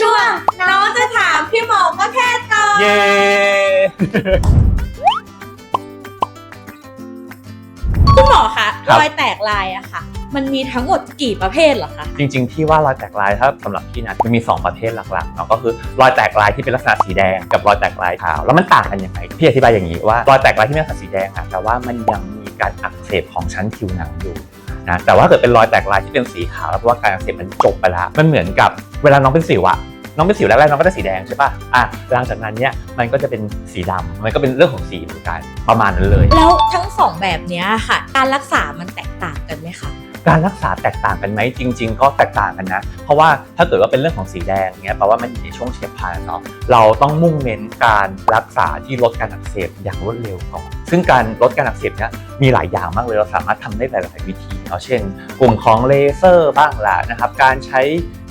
ช่วง น้องจะถามพี่หมอก็แค่ตอบ เย้ คุณหมอคะครับ รอยแตกลายอะค่ะ มันมีทั้งหมดกี่ประเภทเหรอคะ จริงๆที่ว่ารอยแตกลายถ้าสำหรับพี่นะมันมี 2 ประเภทหลักๆเนาะก็คือรอยแตกลายที่เป็นลักษณะสีแดงกับรอยแตกลายขาวแล้วมันต่างกันยังไงพี่อธิบายอย่างนี้ว่ารอยแตกลายที่เป็นลักษณะสีแดงอะแต่ว่ามันยังมีการอักเสบของชั้นผิวหนังอยู่ นะแต่ว่าถ้าเกิดเป็นรอยแตกลายที่เป็นสีขาวแล้วเพราะว่าการอักเสบมันจบไปแล้วมันเหมือนกับเวลาน้องเป็นสิวอะน้องเป็นสิวแรกๆน้องก็ได้สีแดงใช่ป่ะอะหลังจากนั้นเนี่ยมันก็จะเป็นสีดำมันก็เป็นเรื่องของสีเหมือนกันประมาณนั้นเลย แล้วทั้งสองแบบเนี้ยค่ะ การรักษามันแตกต่างกันไหมคะการรักษาแตกต่างกันไหมจริง ๆ ก็แตกต่างกันนะ เพราะว่าถ้าเกิดว่าเป็นเรื่องของสีแดงเนี้ยแปลว่ามันอยู่ในช่วงเฉียบพลันเนาะเราต้องมุ่งเน้นการรักษาที่ลดการอักเสบอย่างรวดเร็วก่อน ซึ่งการลดการอักเสบเนี้ยมีหลายอย่างมากเลยเราสามารถทำได้หลายๆวิธีเนาะเช่น กลุ่มของเลเซอร์บ้างล่ะนะครับ การใช้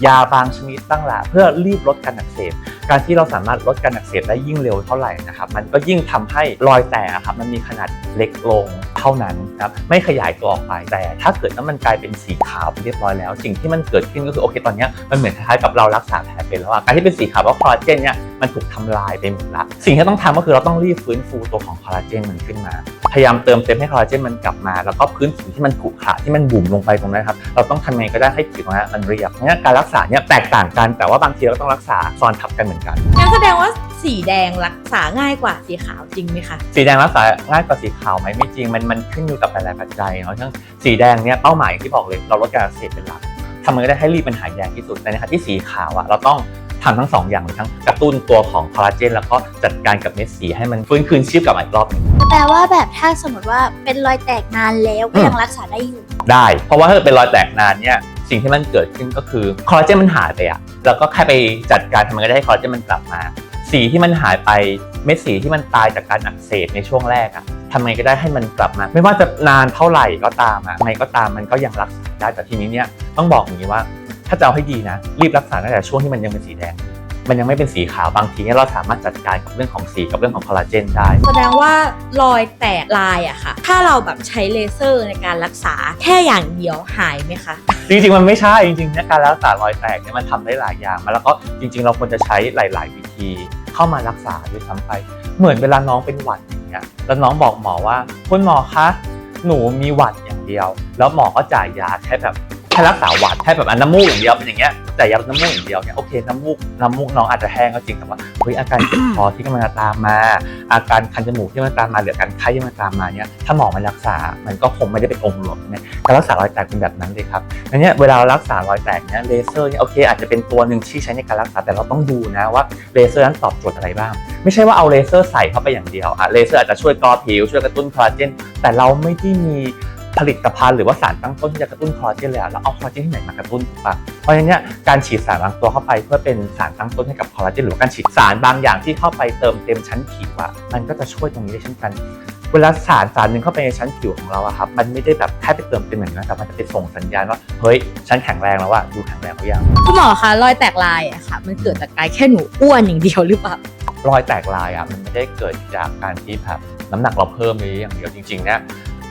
ยาบางชนิดบ้างล่ะเพื่อรีบลดการอักเสบการที่เราสามารถลดการอักเสบได้ยิ่งเร็วเท่าไหร่นะครับมันก็ยิ่งทำให้รอยแตกอะครับมันมีขนาดเล็กลงเท่านั้นครับไม่ขยายตัวออกไปแต่ ถ้าเกิดว่ามันกลายเป็นสีขาวเรียบร้อยแล้ว สิ่งที่มันเกิดขึ้นก็คือโอเคตอนนี้มันเหมือนคล้ายๆกับเรารักษาแผลเป็นแล้วการที่เป็นสีขาวเพราะคอลลาเจนเนี่ยมันถูกทำลายไปหมดละ สิ่งที่ต้องทำก็คือเราต้องรีบฟื้นฟูตัวของคอลลาเจนมันขึ้นมา พยายามเติมเต็มให้คอลลาเจนมันกลับมา แล้วก็พื้นผิวที่มันขรุขระที่มันบุ๋มลงไปตรงนั้นครับ เราต้องทำยังไงก็ได้ให้ผิวนั้นมันเรียบเพราะฉะนั้นการรักษาเนี่ยแตกต่างกัน แต่ว่าบางทีเราต้องรักษาซ้อนทับกันเหมือนกันงั้นแสดงว่าสีแดงรักษาง่ายกว่าสีขาวจริงไหมคะ สีแดงรักษาง่ายกว่าสีขาวไหมไม่จริง มันมันขึ้นอยู่กับหลายๆปัจจัยเนาะทั้งสีแดงเนี่ยเป้าหมายอย่างที่บอกเลยเราลดการอักเสบเป็นหลักทำยังไงก็ได้ให้รีบมันหายแดงที่สุดในขณะที่สีขาวอะเราต้อง ทำทั้งสองอย่างเลยทั้งกระตุ้นตัวของคอลลาเจนแล้วก็จัดการกับเม็ดสีให้มันฟื้นคืนชีพกลับมาอีกรอบหนึง แปลว่าแบบถ้าสมมติว่าเป็นรอยแตกนานแล้วก็ยังรักษาได้อยู่ ได้ เพราะว่าถ้าเกิดเป็นรอยแตกนานเนี่ยสิ่งที่มันเกิดขึ้นก็คือคอลลาเจนมันหายไปอะแล้วก็แค่ไปจัดการทำยังไงก็ได้ให้คอลลาเจนมันกลับมา สีที่มันหายไปเม็ดสีที่มันตายจากการอักเสบในช่วงแรกอะทำไงก็ได้ให้มันกลับมา ไม่ว่าจะนานเท่าไหร่ก็ตามอะไงก็ตามมันก็ยังรักษาได้แต่ทีนี้เนี่ยต้องบอกอย่างนี้ว่า ถ้าจะเอาให้ดีนะ รีบรักษาตั้งแต่ช่วงที่มันยังเป็นสีแดง มันยังไม่เป็นสีขาวบางทีเนี่ยเราสามารถจัดการกับเรื่องของสีกับเรื่องของคอลลาเจนได้ แสดงว่ารอยแตกลายอะค่ะ ถ้าเราแบบใช้เลเซอร์ในการรักษาแค่อย่างเดียวหายไหมคะ จริงๆ มันไม่ใช่จริงๆเนี่ยการรักษารอยแตกเนี่ยมันทำได้หลายอย่างมาแล้วก็จริง ๆ เราควรจะใช้หลาย ๆ วิธีเข้ามารักษาด้วยซ้ำไป เหมือนเวลาน้องเป็นหวัดอย่างเงี้ยแล้วน้องบอกหมอว่าคุณหมอคะหนูมีหวัดอย่างเดียว แล้วหมอก็จ่ายยาแค่แบบแค่รักษาหวัดแค่แบบอันน้ำมูกอย่างเดียวเป็นอย่างเงี้ยจ่ยยาน้ำมูกอย่างเดียวเนี่ยโอเคน้ำมูกน้ำมูกน้องอาจจะแห้งก็จริงแต่ว่าเฮ้ยอาการเจ็บคอที่กำลังตามมา อาการคันจมูกที่มันตามมาหรือการไข้ที่มันตามมาเนี่ยถ้าหมอม่รักษามันก็คงไม่ได้เป็นองค์รวมเนี่ยการรักษารอยแตกเป็นแบบนั้นเลยครับอันเนี้ยเวลารักษารอยแตกเนี่ยเลเซอร์เนี่ยโอเคอาจจะเป็นตัวหนึ่งที่ใช้ในการรักษาแต่เราต้องดูนะว่าเลเซอร์นั้นตอบโจทย์อะไรบ้าง ไม่ใช่ว่าเอาเลเซอร์ใส่เข้าไปอย่างเดียวอะเลเซอร์อาจจะช่วยกรอผิวช่วยกระตุ้นคอลลาเจนแต่เราไม่ได้มี ผลิตภัณฑ์หรือว่าสารตั้งต้นที่จะกระตุ้นคอลลาเจนเลยอะเราเอาคอลลาเจนที่ไหนมากระตุ้นถูกปะเพราะฉะนั้นเนี่ยการฉีดสารบางตัวเข้าไปเพื่อเป็นสารตั้งต้นให้กับคอลลาเจนหรือว่าการฉีดสารบางอย่างที่เข้าไปเติมเต็มชั้นผิวอะมันก็จะช่วยตรงนี้ได้เช่นกันเวลาสารสารหนึ่งเข้าไปในชั้นผิวของเราอะครับ มันไม่ได้แบบแค่ไปเติมเต็มอย่างนั้นแต่มันจะไปส่งสัญญาณว่า เฮ้ย ฉันแข็งแรงแล้วว่าดูแข็งแรงหรือยังคุณหมอคะรอยแตกลายอะค่ะ มันเกิดจากการแค่หนูอ้วนอย่างเดียวหรือเปล่ารอยแตกลายอะมันไม่ได้เกิดจากการที่แบบน้ำหนักเราเพิ่มเลยอย่างเดียวจริงๆเนี่ย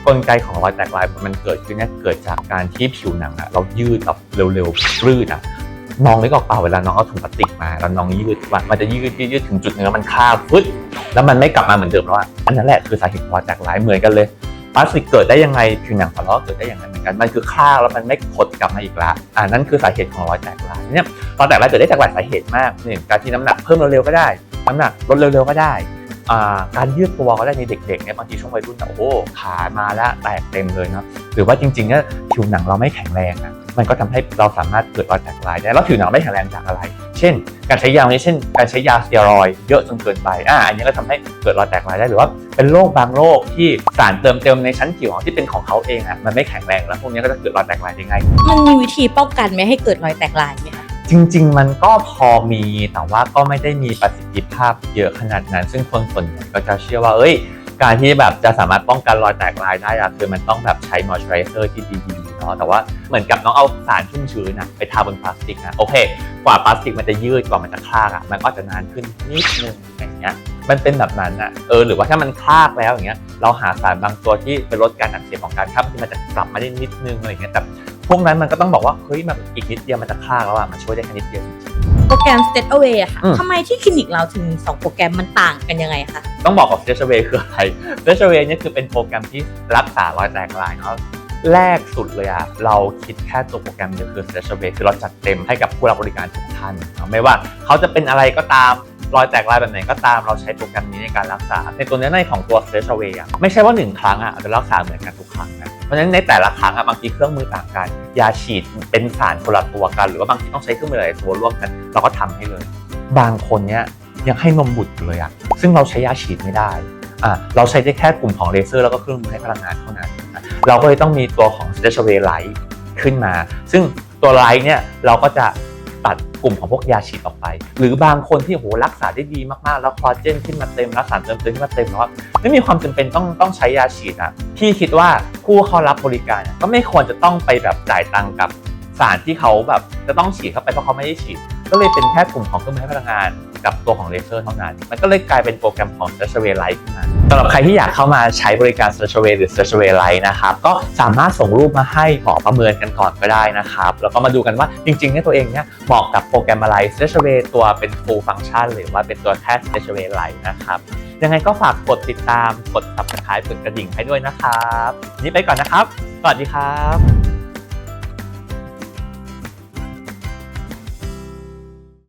กลไกของรอยแตกลายมันเกิดขึ้นเนี่ยเกิดจากการที่ผิวหนังอะเรายืดแบบเร็วๆรืดอะน้องนึกออกเปล่าเวลาน้องเอาถุงพลาสติกมาแล้วน้องยืดมันมันจะยืดยืดยืดถึงจุดหนึงแล้วมันคาบฟึดแล้วมันไม่กลับมาเหมือนเดิมแล้วอะอันนั้นแหละคือสาเหตุรอยแตกลายเหมือนกันเลยพลาสติกเกิดได้ยังไงผิวหนังของเราเกิดได้อย่างนั้นเหมือนกันมันคือคาแล้วมันไม่ขดกลับมาอีกละอ่านั่นคือสาเหตุของรอยแตกลายเนี่ยรอยแตกลายเกิดได้จากหลายสาเหตุมากหนึ่งการที่น้ำหนักเพิ่มเร็วๆก็ได้ น้ำหนักลดเร็วๆก็ได้ การยืดตัวก็ได้ในเด็กๆเนี่ยบางทีช่วงวัยรุ่นเนี่ยโอ้โหขามาแล้วแตกเต็มเลยนะหรือว่าจริงๆเนี่ยผิวหนังเราไม่แข็งแรงอะมันก็ทำให้เราสามารถเกิดรอยแตกลายได้แล้วผิวหนังไม่แข็งแรงจากอะไร เช่น การใช้ยาเนี่ยเช่น การใช้ยาสเตียรอยเยอะจนเกินไปอ่าอันนี้ก็ทำให้เกิดรอยแตกลายได้หรือว่าเป็นโรคบางโรคที่สารเติมเต็มในชั้นผิวของที่เป็นของเขาเองอะมันไม่แข็งแรงแล้วพวกนี้ก็จะเกิดรอยแตกลายได้ง่ายมันมีวิธีป้องกันไม่ให้เกิดรอยแตกลายไหม จริง ๆ มันก็พอมีแต่ว่าก็ไม่ได้มีประสิทธิภาพเยอะขนาดนั้น ซึ่งคนส่วนใหญ่ก็จะเชื่อว่า เอ้ย การที่แบบจะสามารถป้องกันรอยแตกลายได้อะคือมันต้องแบบใช้มอยส์เจอไรเซอร์ที่ดีๆเนาะแต่ว่าเหมือนกับน้องเอาสารชุ่มชื้นนะไปทาบนพลาสติกนะโอเค กว่าพลาสติกมันจะยืดกว่ามันจะคลากอะมันก็จะนานขึ้นนิดนึงอย่างเงี้ยมันเป็นแบบนั้นอะเออหรือว่าถ้ามันคลากแล้วอย่างเงี้ยเราหาสารบางตัวที่ไปลดการอักเสบของการคลากที่มันจะกลับมาได้นิดนึงอะไรอย่างเงี้ยแต่ พวกนั้นมันก็ต้องบอกว่าเฮ้ยมันอีกนิดเดียวมันจะคลากแล้วอะมันช่วยได้แค่นิดเดียวจริงๆโปรแกรม State Away อะค่ะอืม ทำไมที่คลินิกเราถึงมีสองโปรแกรมมันต่างกันยังไงคะ ต้องบอกกับ s t a t i o n a y คืออะไร s t a t i o n a y เนี่ยคือเป็นโปรแกรมที่รักษารอยแตกลายเนาะแรกสุดเลยอะเราคิดแค่ตัวโปรแกรมเดียวคือ s t a t i o n a y คือเราจัดเต็มให้กับผู้รับบริการทุกท่านเนาะไม่ว่าเขาจะเป็นอะไรก็ตามรอยแตกลายแบบไหนก็ตามเราใช้โปรแกรมนี้ในการรักษา ในตัวเนื้อในของตัว s t a t i o n a y อะไม่ใช่ว่าหนึ่งครั้งอะจะรักษาเหมือนกันทุกครั้งนะ เพราะฉะนั้นในแต่ละครั้งอะบางทีเครื่องมือต่างกัน ยาฉีดเป็นสารคนละตัวกัน หรือว่าบางทีต้องใช้เครื่องมือหลายตัวร่วมกัน เราก็ทำให้เลย บางคนเนี้ยยังให้นมบุตรอยู่เลยอะซึ่งเราใช้ยาฉีดไม่ได้อะเราใช้ได้แค่กลุ่มของเลเซอร์แล้วก็เครื่องมือให้พลังงานเท่านั้น เราก็เลยต้องมีตัวของเซเชเวไลท์ขึ้นมา ซึ่งตัวไลท์เนี่ยเราก็จะ กลุ่มของพวกยาฉีดออกไป หรือบางคนที่โหรักษาได้ดีมากๆ แล้วคอลลาเจนขึ้นมาเต็มแล้วสารเติมเต็มขึ้นมาเต็มแล้วไม่มีความจำเป็นต้องต้องใช้ยาฉีดอะพี่คิดว่าผู้เข้ารับบริการก็ไม่ควรจะต้องไปแบบจ่ายตังค์กับสารที่เขาแบบจะต้องฉีดเข้าไปเพราะเขาไม่ได้ฉีด ก็เลยเป็นแค่กลุ่มของเครื่องมือให้พลังงาน กับตัวของเลเซอร์เท่านั้น มันก็เลยกลายเป็นโปรแกรมของ s t a t i o n a y Light ขึ้นมาสำหรับใครที่อยากเข้ามาใช้บริการ s t a t i o n a y หรือ s t a t i o n a y Light นะครับ ก็สามารถส่งรูปมาให้หมอประเมินกันก่อนก็ได้นะครับ แล้วก็มาดูกันว่าจริงๆเนี่ยตัวเองเนี่ยเหมาะกับโปรแกรมอะไร s t a t i o n a y ตัวเป็น full function หรือว่าเป็นตัวแค่ s t a t i o n a y Light นะครับ ยังไงก็ฝากกดติดตาม กด subscribe กดกระดิ่งให้ด้วยนะครับนนี้ไปก่อนนะครับ สวัสดีครับ